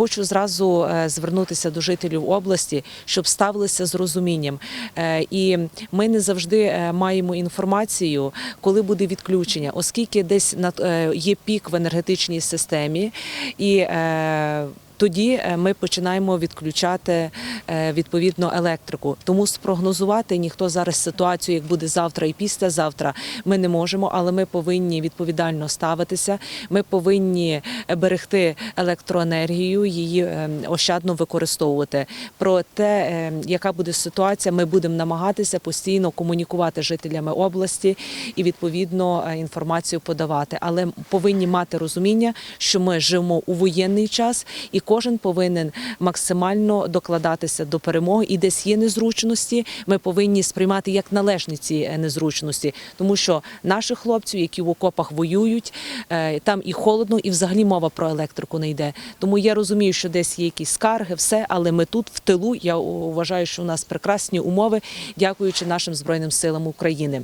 хочу зразу е, звернутися до жителів області, щоб ставилися з розумінням. Е, І ми не завжди е, маємо інформацію, коли буде відключення, оскільки десь є пік в енергетичній системі і. Тоді ми починаємо відключати відповідно електрику. Тому спрогнозувати ніхто зараз ситуацію, як буде завтра і післязавтра, ми не можемо, але ми повинні відповідально ставитися. Ми повинні берегти електроенергію, її е, ощадно використовувати. Про те, е, яка буде ситуація, ми будемо намагатися постійно комунікувати жителями області і відповідно е, інформацію подавати. Але повинні мати розуміння, що ми живемо у воєнний час, і кожен повинен максимально докладатися до перемоги. І десь є незручності. Ми повинні сприймати як належні ці незручності, тому що наших хлопців, які в окопах воюють, там і холодно, і взагалі мова про електрику не йде. Тому я розумію, що десь є якісь скарги, все, але ми тут в тилу. Я вважаю, що у нас прекрасні умови, дякуючи нашим збройним силам України.